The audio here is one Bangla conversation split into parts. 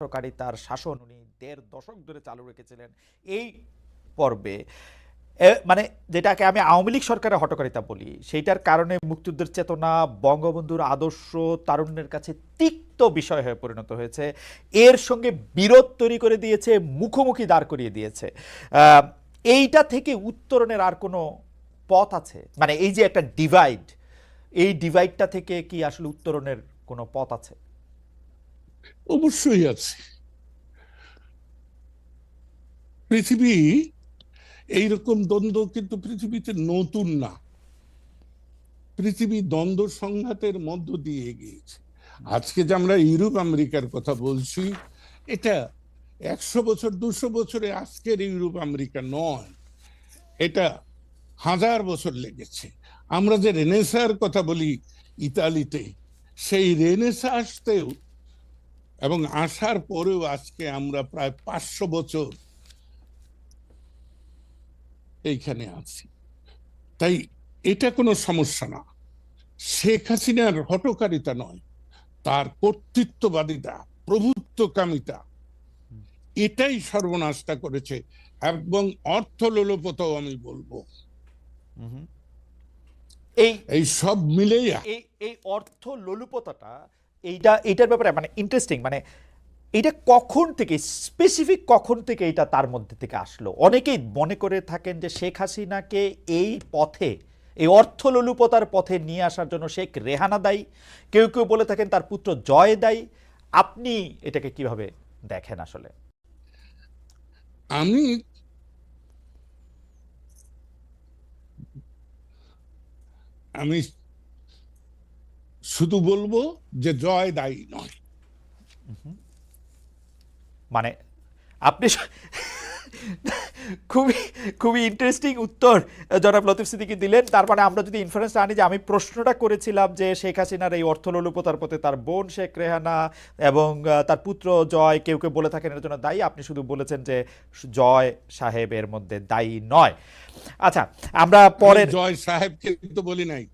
হটকারিতার শাসন, উনি দেড় দশক ধরে চালু রেখেছিলেন। এই পর্বে মানে যেটাকে আমি আওয়ামী লীগ সরকারের হটকারিতা বলি, সেইটার কারণে মুক্তিযুদ্ধের চেতনা, বঙ্গবন্ধুর আদর্শ, তারুণ্যের কাছে তিক্ত বিষয় হয়ে পরিণত হয়েছে। এর সঙ্গে বিরোধ তৈরি করে দিয়েছে, মুখোমুখি দাঁড় করিয়ে দিয়েছে। এইটা থেকে উত্তরণের আর কোনো পথ আছে? মানে এই যে একটা ডিভাইড এই ডিভাইডটা থেকে কি আসলে উত্তরণের কোনো পথ আছে? অবশ্যই আছে। পৃথিবী, এইরকম দ্বন্দ্ব কিন্তু পৃথিবীতে নতুন না। পৃথিবী দ্বন্দ্ব সংঘাতের মধ্য দিয়ে এগিয়েছে। আজকে যে আমরা ইউরোপ, আমেরিকার কথা বলছি, এটা একশো বছর, দুশো বছরে আজকের ইউরোপ, আমেরিকা নয়। এটা হাজার বছর লেগেছে। আমরা যে রেনেসার কথা বলি ইতালিতে, সেই রেনেসা আসতেও এবং আসার পরেও আজকে আমরা প্রায় পাঁচশো বছর এইখানে আছি। তাই এটা কোনো সমস্যা না। শেখ হাসিনার হটকারিতা নয় তার কর্তৃত্ববাদিতা প্রভুত্বকামিতা এটাই সর্বনাশটা করেছে এবং অর্থলোলপতাও আমি বলব। এই এই সব মিলেই এই এই অর্থ লোলুপতাটা এইটা, এইটার ব্যাপারে মানে ইন্টারেস্টিং মানে এটা কখন থেকে স্পেসিফিক কখন থেকে এটা তার মধ্যে থেকে আসলো? অনেকেই মনে করে থাকেন যে শেখ হাসিনাকে এই পথে, এই অর্থ লোলুপতার পথে নিয়ে আসার জন্য শেখ রেহানা দায়ী, কেউ কেউ বলে থাকেন তার পুত্র জয় দায়ী। আপনি এটাকে কীভাবে দেখেন আসলে? আমি আমি শুধু বলব যে জয় দায়ী নয়। মানে আপনি খুবই খুবই ইন্টারেস্টিং উত্তর জনাব লতিফ সিদ্দিকি দিলেন। তার মানে আমরা যদি ইনফারেন্স আনি যে আমি প্রশ্নটা করেছিলাম যে শেখ হাসিনার এই অর্থলোলুপতার পথে তার বোন শেখ রেহানা এবং তার পুত্র জয় কেউ কেউ বলে থাকেন এর জন্য দায়ী। আপনি শুধু বলেছেন যে জয় সাহেব এর মধ্যে দায়ী নয়। আচ্ছা আমরা পরে জয় সাহেবকে তো বলি নাই।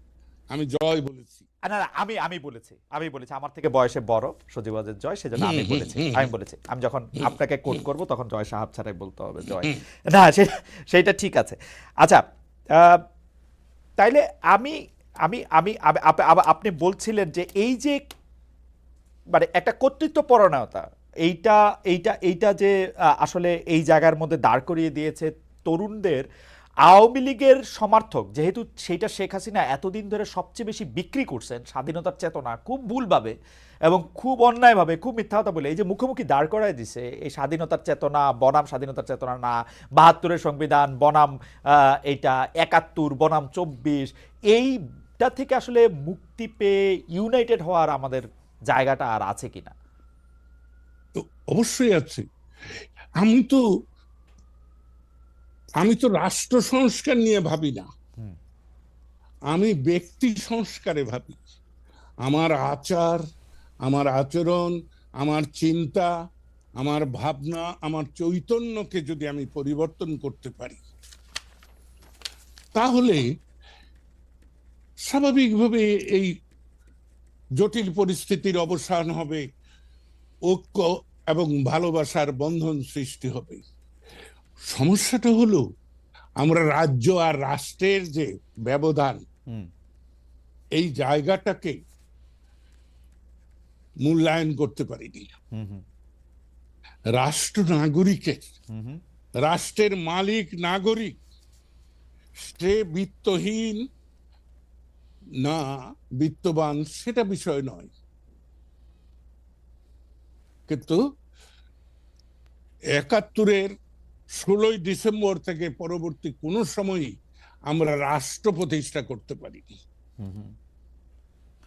আমি জয় বলেছি। না না আমি আমি বলেছি আমি বলেছি আমার থেকে বয়সে বড় সজীবাজের জয় সেজন্য আমি বলেছি আমি বলেছি। আমি যখন আপনাকে কোট করব তখন জয় সাহাব ছাড়াই বলতে হবে জয়। না সেইটা ঠিক আছে। আচ্ছা আহ, তাইলে আমি আমি আমি আপনি বলছিলেন যে এই যে মানে একটা কর্তৃত্ব পরায়ণতা এইটা এইটা এইটা যে আসলে এই জায়গার মধ্যে দাঁড় করিয়ে দিয়েছে তরুণদের আওয়ামী লীগের সমর্থক, যেহেতু সেইটা শেখ হাসিনা এতদিন ধরে সবচেয়ে বেশি বিক্রি করছেন স্বাধীনতার চেতনা, খুব ভুলভাবে এবং খুব অন্যায়ভাবে, খুব মিথ্যা কথা বলে, এই যে মুখোমুখি দাঁড় করায় দিছে, এই স্বাধীনতার চেতনা, বনাম স্বাধীনতার চেতনা না, বাহাত্তরের সংবিধান, বনাম এইটা, একাত্তর, বনাম চব্বিশ, এইটা থেকে আসলে মুক্তি পেয়ে ইউনাইটেড হওয়ার আমাদের জায়গাটা আর আছে কিনা? অবশ্যই আছে। আমি তো আমি তো রাষ্ট্র সংস্কার নিয়ে ভাবি না। আমি ব্যক্তি সংস্কারে ভাবি। আমার আচার আমার আচরণ আমার চিন্তা আমার ভাবনা আমার চৈতন্যকে যদি আমি পরিবর্তন করতে পারি তাহলে স্বাভাবিকভাবে এই জটিল পরিস্থিতির অবসান হবে ঐক্য এবং ভালোবাসার বন্ধন সৃষ্টি হবে। সমস্যাটা হলো আমরা রাজ্য আর রাষ্ট্রের যে ব্যবধান এই জায়গাটাকে মূল্যায়ন করতে পারিনি। রাষ্ট্র নাগরিকের রাষ্ট্রের মালিক নাগরিক সে বিত্তহীন না বিত্তবান সেটা বিষয় নয়। কিন্তু একাত্তরের ষোলোই ডিসেম্বর থেকে পরবর্তী কোনো সময়ই আমরা রাষ্ট্র প্রতিষ্ঠা করতে পারিনি। হুম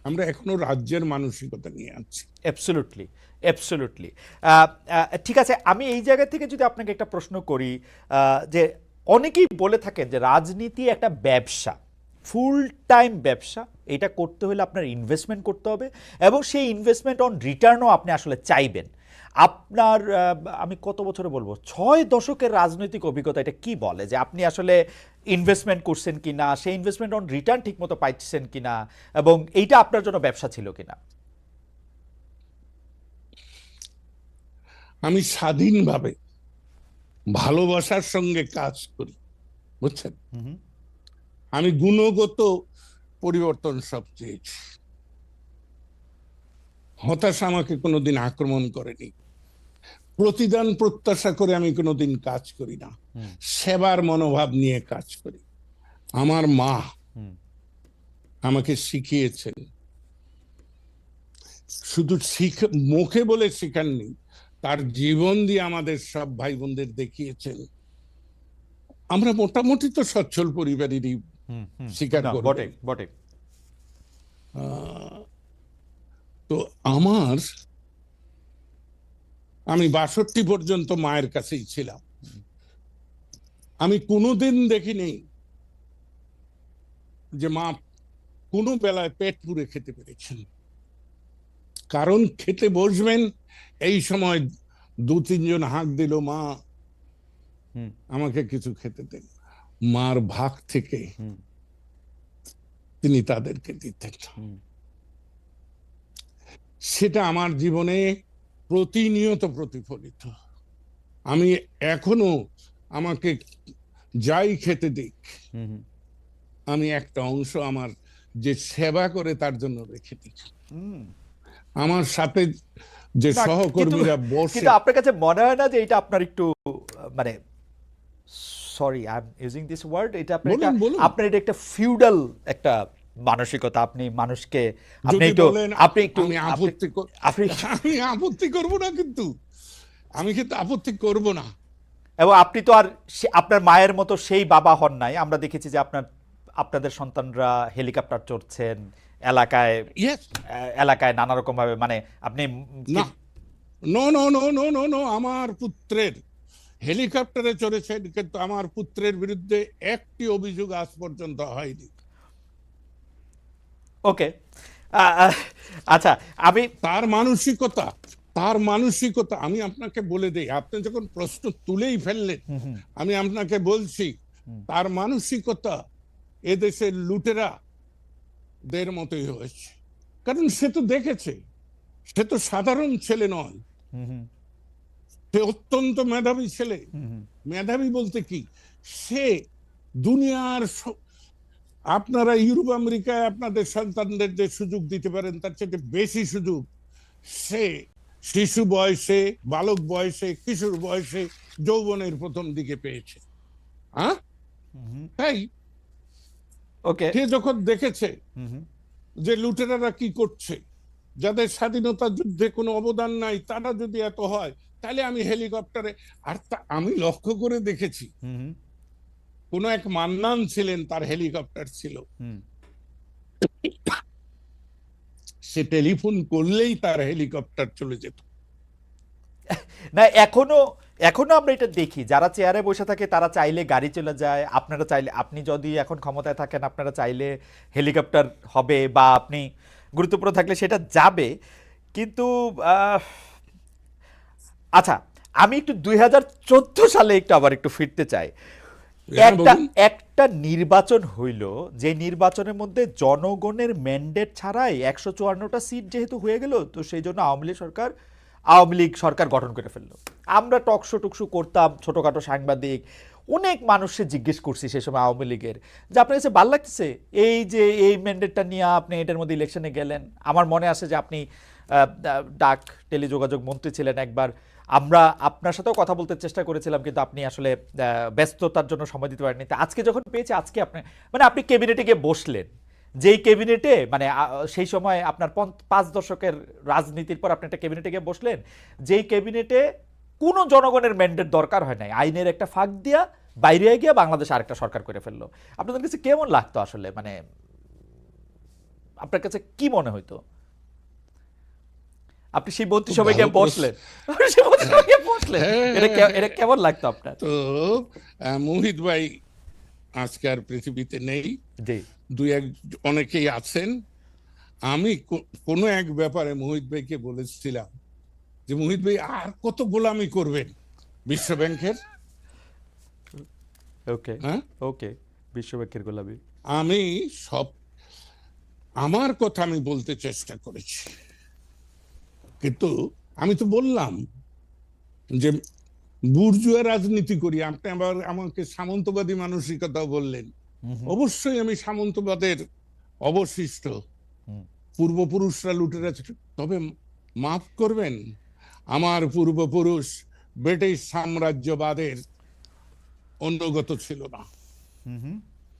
আমরা এখনও রাজ্যের মানসিকতা নিয়ে আছি। অ্যাবসলুটলি অ্যাবসলুটলি ঠিক আছে আমি এই জায়গা থেকে যদি আপনাকে একটা প্রশ্ন করি যে অনেকেই বলে থাকেন যে রাজনীতি একটা ব্যবসা ফুল টাইম ব্যবসা এটা করতে হলে আপনার ইনভেস্টমেন্ট করতে হবে এবং সেই ইনভেস্টমেন্ট অন রিটার্নও আপনি আসলে চাইবেন। আপনার আমি কত বছরে বলব? ছয় দশকের রাজনৈতিক অভিজ্ঞতা এটা কি বলে? যে আপনি আসলে ইনভেস্টমেন্ট করছেন কি না সেই ইনভেস্টমেন্ট অন রিটার্ন ঠিকমতো পাইছেন কি না এবং এইটা আপনার জন্য ব্যবসা ছিল কিনা? আমি স্বাধীনভাবে ভালোবাসার সঙ্গে কাজ করি বুঝছেন? আমি গুণগত পরিবর্তন সব চেয়েছি। হতাশা আমাকে কোনোদিন আক্রমণ করেনি। প্রতিদান প্রত্যাশা করে আমি কোনোদিন কাজ করি না। সেবার মনোভাব নিয়ে কাজ করি। আমার মা আমাকে শিখিয়েছেন। শুধু শিখ মুখে বলে শেখাননি তার জীবন দিয়ে আমাদের সব ভাই বোনদের দেখিয়েছেন। আমরা মোটামুটি তো সচ্ছল পরিবারেরই স্বীকার বটে বটে। আহ, তো আমার আমি বাষট্টি পর্যন্ত মায়ের কাছেই ছিলাম। আমি কোনোদিন দেখিনি যে মা কোনো বেলায় পেট পুরে খেতে পেরেছেন। কারণ খেতে বসবেন এই সময় দু তিনজন হাঁক দিল মা আমাকে কিছু খেতে দেন। মার ভাগ থেকে তিনি তাদেরকে দিতেন। সেটা আমার জীবনে প্রতিনিয়ত প্রতিফলিত আমি এখনও আমাকে যাই খেতে দিক। আমি একটা অংশ আমার যে সেবা করে তার জন্য রেখে দিই হুম আমার সাথে যে সহকর্মীরা বসে কিন্তু আপনার কাছে মনে হয় না যে এটা আপনার একটু মানে sorry I am using this word এটা আপনার। আপনার এটা একটা ফিউডাল একটা মানসিকতা আপনি মানুষকে আপনি একটু আপনি একটু আপত্তি আপনি আমি আপত্তি করব না কিন্তু। আমি কিন্তু আপত্তি করব না। এবং আপনি তো আর আপনার মায়ের মতো সেই বাবা হন নাই। আমরা দেখেছি যে আপনার আপনাদের সন্তানরা হেলিকপ্টার চড়ছেন এলাকায় এলাকায় নানা রকম ভাবে মানে আপনি না। No no no no no no আমার পুত্রের হেলিকপ্টারে চড়েছেন কিন্তু আমার পুত্রের বিরুদ্ধে একটি অভিযোগ আজ পর্যন্ত হয়নি। ওকে। আচ্ছা আমি তার মানসিকতা তার মানসিকতা আমি আপনাকে বলে দেই। আপনি যখন প্রশ্ন তুলেই ফেললেন আমি আপনাকে বলছি তার মানসিকতা এদেশের লুটেরা দের মতোই হয়েছে। কারণ সে তো দেখেছে সে তো সাধারণ ছেলে নয়। সে অত্যন্ত মেধাবী ছেলে। মেধাবী বলতে কি? সে দুনিয়ার আপনারা ইউরোপ আমেরিকায় আপনাদের সন্তানদের যে সুযোগ দিতে পারেন তার চেয়ে বেশি সুযোগ সে শিশু বয়সে বালক বয়সে কিশোর বয়সে যৌবনের প্রথম দিকে পেয়েছে। হ্যাঁ? তাই? ওকে। সে যখন দেখেছে যে লুটেরারা কি করছে যাদের স্বাধীনতা যুদ্ধে কোনো অবদান নাই তারা যদি এত হয় তাহলে আমি হেলিকপ্টারে আর তা- আমি লক্ষ্য করে দেখেছি কোন এক মান্নান ছিলেন তার হেলিকপ্টার ছিল। সে টেলিফোন করলেই তার হেলিকপ্টার চলে যেত। না এখনও এখনও আমরা এটা দেখি। যারা চেয়ারে বসে থাকে তারা চাইলে গাড়ি চলে যায়। আপনারা চাইলে আপনি যদি এখন ক্ষমতায় থাকেন আপনারা চাইলে হেলিকপ্টার হবে বা আপনি গুরুত্বপূর্ণ থাকলে সেটা যাবে। কিন্তু আহ, আচ্ছা আমি একটু দুই হাজার চোদ্দ সালে একটু আবার একটু ফিরতে চাই। একটা একটা নির্বাচন হইল যে নির্বাচনের মধ্যে জনগণের ম্যান্ডেট ছাড়াই একশো চুয়ান্নটা সিট যেহেতু হয়ে গেল তো সেই জন্য আওয়ামী লীগ সরকার আওয়ামী লীগ সরকার গঠন করে ফেলল। আমরা টকশো টকশো করতাম ছোটোখাটো সাংবাদিক অনেক মানুষকে জিজ্ঞেস করছি সেই সময় আওয়ামী লীগের যে আপনার কাছে ভালো লাগতেছে? এই যে এই ম্যান্ডেটটা নিয়ে আপনি এটার মধ্যে ইলেকশনে গেলেন। আমার মনে আছে যে আপনি আহ, ডাক টেলিযোগাযোগ মন্ত্রী ছিলেন একবার আমরা আপনার সাথেও কথা বলতে চেষ্টা করেছিলাম, কিন্তু আপনি আসলে ব্যস্ততার জন্য সময় দিতে পারেননি। আজকে যখন পেয়েছে, আজকে আপনি মানে আপনি ক্যাবিনেটে গিয়ে বসলেন। যেই ক্যাবিনেটে মানে সেই সময় আপনার পাঁচ দশকের রাজনীতির পর আপনি একটা ক্যাবিনেটে গিয়ে বসলেন, যেই ক্যাবিনেটে কোনো জনগণের ম্যান্ডেট দরকার হয় নাই। আইনের একটা ফাঁক দিয়া বাইরে গিয়ে বাংলাদেশ আরেকটা সরকার করে ফেলল। আপনাদের কাছে কেমন লাগতো আসলে? মানে আপনার কাছে কি মনে হইতো? আপনি সেই ভালো প্রশ্ন। বসলেন। সেই বসলেন। এটা এটা কেমন লাগতো আপনার? তো মোহিত ভাই আজকে আর পৃথিবীতে নেই। দুই এক অনেকেই আছেন। আমি কোনো এক ব্যাপারে মোহিত ভাইকে বলেছিলাম যে মোহিত ভাই আর কত গোলামি করবেন বিশ্ব ব্যাংকের ওকে। হ্যাঁ? ওকে বিশ্বব্যাংকের গোলামি। আমি সব আমার কথা আমি বলতে চেষ্টা করেছি। কিন্তু আমি তো বললাম যে বুর্জুয়া রাজনীতি করি। আপনি আবার আমাকে সামন্তবাদী মানসিকতা বললেন। অবশ্যই আমি সামন্তবাদের অবশিষ্ট। পূর্বপুরুষরা লুটেরা। তবে মাফ করবেন আমার পূর্বপুরুষ ব্রিটিশ সাম্রাজ্যবাদের অনুগত ছিল না।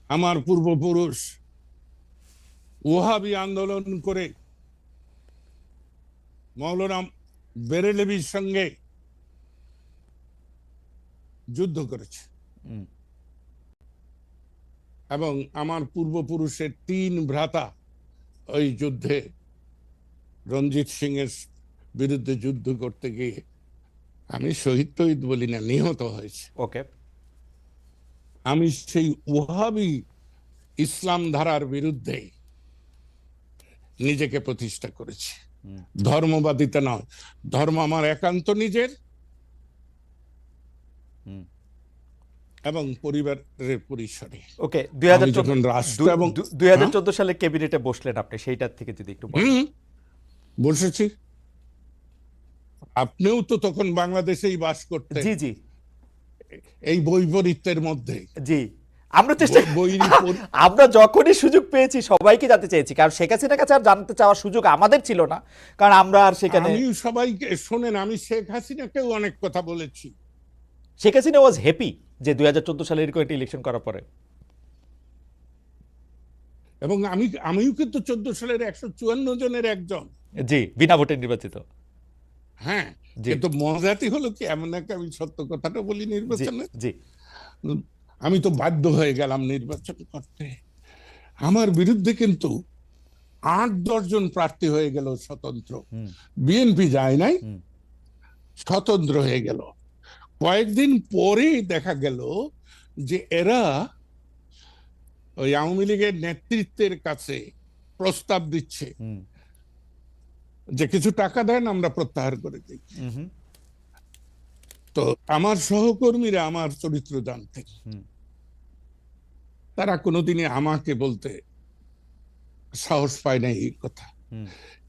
আমার পূর্বপুরুষ ওহাবি আন্দোলন করে মৌলানা বেরেলভির সঙ্গে যুদ্ধ করেছে। এবং আমার পূর্বপুরুষের তিন ভ্রাতা ওই যুদ্ধে রঞ্জিত সিং এর বিরুদ্ধে যুদ্ধ করতে গিয়ে আমি শহীদ টহিদ বলি না নিহত হয়েছে। ওকে। আমি সেই ওহাবি ইসলাম ধারার বিরুদ্ধে নিজেকে প্রতিষ্ঠা করেছি। ধর্মবাদিতা নয় ধর্ম আমার একান্ত নিজের এবং পরিবারের পরিসরে। ওকে দুই হাজার হাজার চোদ্দ সালে ক্যাবিনেটে বসলেন আপনি সেইটার থেকে যদি একটু বলেন। বসেছি। আপনিও তো তখন বাংলাদেশেই বাস করতেন। জি জি। এই বৈপরীত্যের মধ্যে। জি। আমরা চেষ্টা আমরা যখনই সুযোগ পেয়েছি সবাইকে জানতে চেয়েছি। কারণ শেখ হাসিনার কাছে আর জানতে চাওয়ার সুযোগ আমাদের ছিল না। কারণ আমরা আর সেখানে আমি সবাইকে শোনেন আমি শেখ হাসিনাকেও অনেক কথা বলেছি। শেখ হাসিনা ওয়াজ হ্যাপি যে দুই হাজার চোদ্দ সালে এরকম একটা ইলেকশন করার পরে। এবং আমি আমিও কিন্তু চোদ্দ সালের একশো চুয়ান্ন জনের একজন। জি বিনা ভোটে নির্বাচিত। হ্যাঁ। কিন্তু মজাটি হলো কি এমন একটা আমি সত্য কথাটা বলি নির্বাচনে। জি। আমি তো বাধ্য হয়ে গেলাম নির্বাচন করতে আমার বিরুদ্ধে কিন্তু আট দশজন প্রার্থী হয়ে গেল স্বতন্ত্র। বিএনপি যায় নাই। স্বতন্ত্র হয়ে গেল। কয়েকদিন পরেই দেখা গেল যে এরা ওই আওয়ামী লীগের নেতৃত্বের কাছে প্রস্তাব দিচ্ছে যে কিছু টাকা দেন আমরা প্রত্যাহার করে দিই। তো আমার সহকর্মীরা আমার চরিত্র জানতেন। তারা কোনোদিনই আমাকে বলতে সাহস পায় না এই কথা।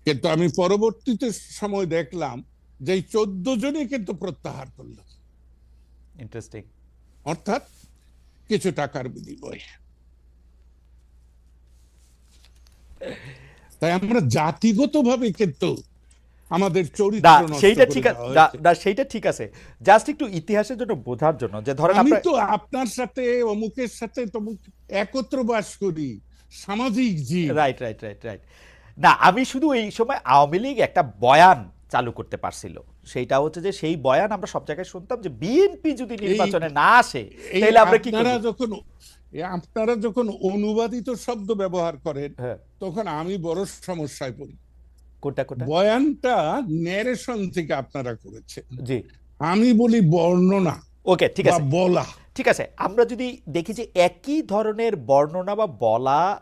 কিন্তু আমি পরবর্তীতে সময় দেখলাম যে চোদ্দ জনে কিন্তু প্রত্যাহার করল। ইন্টারেস্টিং অর্থাৎ কিছু টাকার বিনিময়ে। তাই আমরা জাতিগতভাবে কিন্তু আমাদের চরিত্র সেইটা ঠিক আছে সেইটা ঠিক আছে। জাস্ট একটু ইতিহাসের জন্য বোঝার জন্য যে ধরেন আমি তো আপনার সাথে অমুকের সাথে তমুক একত্র বাস করি সামাজিক জীব। রাইট রাইট রাইট রাইট না আমি শুধু এই সময় আওয়ামী লীগ একটা বয়ান চালু করতে পারছিল। সেইটা হচ্ছে যে সেই বয়ান আমরা সব জায়গায় শুনতাম যে বিএনপি যদি নির্বাচনে না আসে তাহলে আমরা কি যখন আপনারা যখন অনুবাদিত শব্দ ব্যবহার করেন হ্যাঁ। তখন আমি বড় সমস্যায় পড়ি। কোনটা কোনটা? বয়ানটা ন্যারেশন থেকে আপনারা করেছেন। জি। আমি বলি বর্ণনা ওকে ঠিক আছে। বলা। ঠিক আছে আমরা যদি দেখি যে একই ধরনের বর্ণনা বা বলা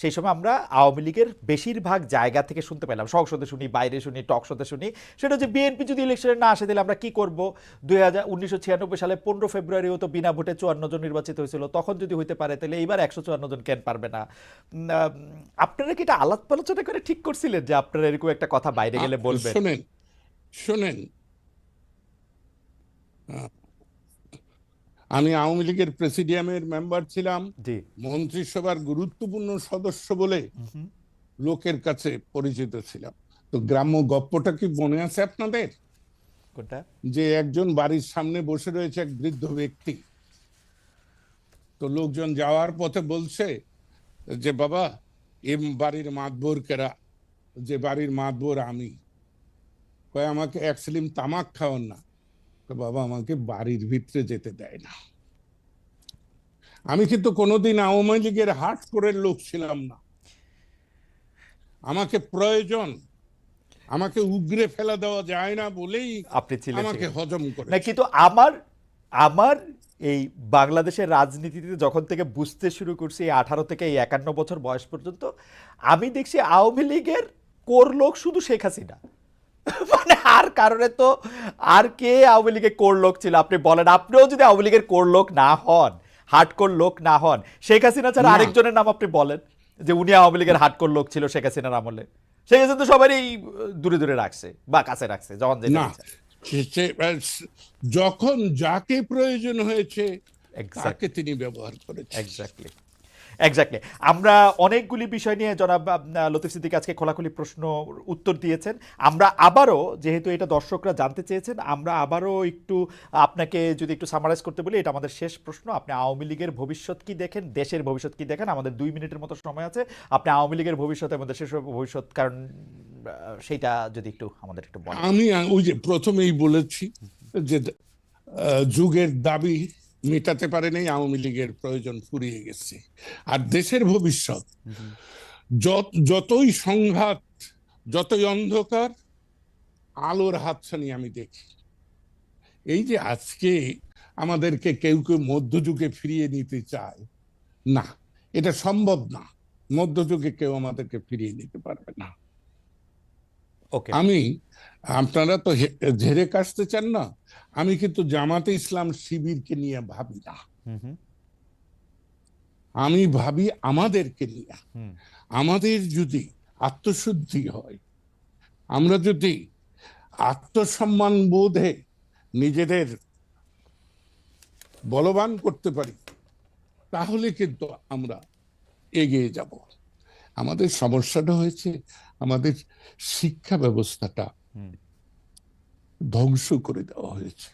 সেই সময় আমরা আওয়ামী লীগের বেশিরভাগ জায়গা থেকে শুনতে পেলাম। সংসদে শুনি বাইরে শুনি টক শোতে শুনি। সেটা হচ্ছে বিএনপি যদি ইলেকশনে না আসে তাহলে আমরা কি করব? দুই হাজার উনিশশো ছিয়ানব্বই সালে পনেরো ফেব্রুয়ারিও তো বিনা ভোটে চুয়ান্ন জন নির্বাচিত হয়েছিল। তখন যদি হইতে পারে তাহলে এইবার একশো চুয়ান্ন জন কেন পারবে না? আপনারা কি এটা আলাপ আলোচনা করে ঠিক করছিলেন যে আপনারা এরকম একটা কথা বাইরে গেলে বলবেন? শোনেন শোনেন। আমি আওয়ামী লীগের প্রেসিডিয়ামের মেম্বার ছিলাম মন্ত্রিসভার গুরুত্বপূর্ণ সদস্য বলে লোকের কাছে পরিচিত ছিলাম। তো গ্রাম্য গপ্পটা কি মনে আছে আপনাদের? যে একজন বাড়ির সামনে বসে রয়েছে এক বৃদ্ধ ব্যক্তি। তো লোকজন যাওয়ার পথে বলছে যে বাবা এম বাড়ির মাতবর কেরা? যে বাড়ির মাতবর আমি। কয় আমাকে এক স্লিম তামাক খাওয়ান না। কয়, বাবা আমাকে বাড়ির ভিতরে যেতে দেয় না। আমি কিন্তু কোনোদিন আওয়ামী লীগের হাট করে লোক ছিলাম না। আমাকে প্রয়োজন আমাকে উগরে ফেলা দেওয়া যায় না বলেই আপনি ছিলেন আমাকে হজম করে না কিন্তু আমার আমার এই বাংলাদেশের রাজনীতিতে যখন থেকে বুঝতে শুরু করছি এই আঠারো থেকে এই একান্ন বছর বয়স পর্যন্ত আমি দেখছি আওয়ামী লীগের কোর লোক শুধু শেখ হাসিনা। মানে আর কারণে তো আর কে আওয়ামী লীগের কোর লোক ছিল? আপনি বলেন আপনিও যদি আওয়ামী লীগের কোর লোক না হন হাটকোর লোক না হন শেখ হাসিনা ছাড়া আরেকজনের নাম আপনি বলেন? যে উনি আওয়ামী লীগের হাটকোর লোক ছিল শেখ হাসিনার আমলে। শেখ হাসিনা তো সবারই দূরে দূরে রাখছে বা কাছে রাখছে যখন যেটা যখন যাকে প্রয়োজন হয়েছে তাকে তিনি ব্যবহার করেছেন। এক্স্যাক্টলি এক্স্যাক্টলি আমরা অনেকগুলি বিষয় নিয়ে জনাব লতিফ সিদ্দিক আজকে খোলাখুলি প্রশ্ন উত্তর দিয়েছেন। আমরা আবারও, যেহেতু এটা দর্শকরা জানতে চেয়েছেন, আমরা আবারও একটু আপনাকে যদি একটু সামারাইজ করতে বলি, এটা আমাদের শেষ প্রশ্ন। আপনি আওয়ামী লীগের ভবিষ্যৎ কি দেখেন? দেশের ভবিষ্যৎ কি দেখেন? আমাদের দুই মিনিটের মতো সময় আছে। আপনি আওয়ামী লীগের ভবিষ্যৎ এবং দেশের ভবিষ্যৎ, কারণ সেইটা যদি একটু আমাদের একটু আমি ওই যে প্রথমেই বলেছি যে যুগের দাবি মেটাতে পারেনি আওয়ামী লীগের প্রয়োজন ফুরিয়ে গেছে। আর দেশের ভবিষ্যৎ যত যতই সংঘাত যতই অন্ধকার আলোর হাতছানি আমি দেখি। এই যে আজকে আমাদেরকে কেউ কেউ মধ্যযুগে ফিরিয়ে নিতে চায় না এটা সম্ভব না। মধ্যযুগে কেউ আমাদেরকে ফিরিয়ে নিতে পারবে না। ওকে আমি আপনারা তো ঝেড়ে কাশতে চান না। আমি কিন্তু জামাতে ইসলাম শিবিরকে নিয়ে ভাবি না। আমি ভাবি আমাদেরকে নিয়ে। আমাদের যদি আত্মশুদ্ধি হয় আমরা যদি আত্মসম্মান বোধে নিজেদের বলবান করতে পারি তাহলে কিন্তু আমরা এগিয়ে যাব। আমাদের সমস্যাটা হয়েছে আমাদের শিক্ষা ব্যবস্থাটা ধ্বংস করে দেওয়া হয়েছে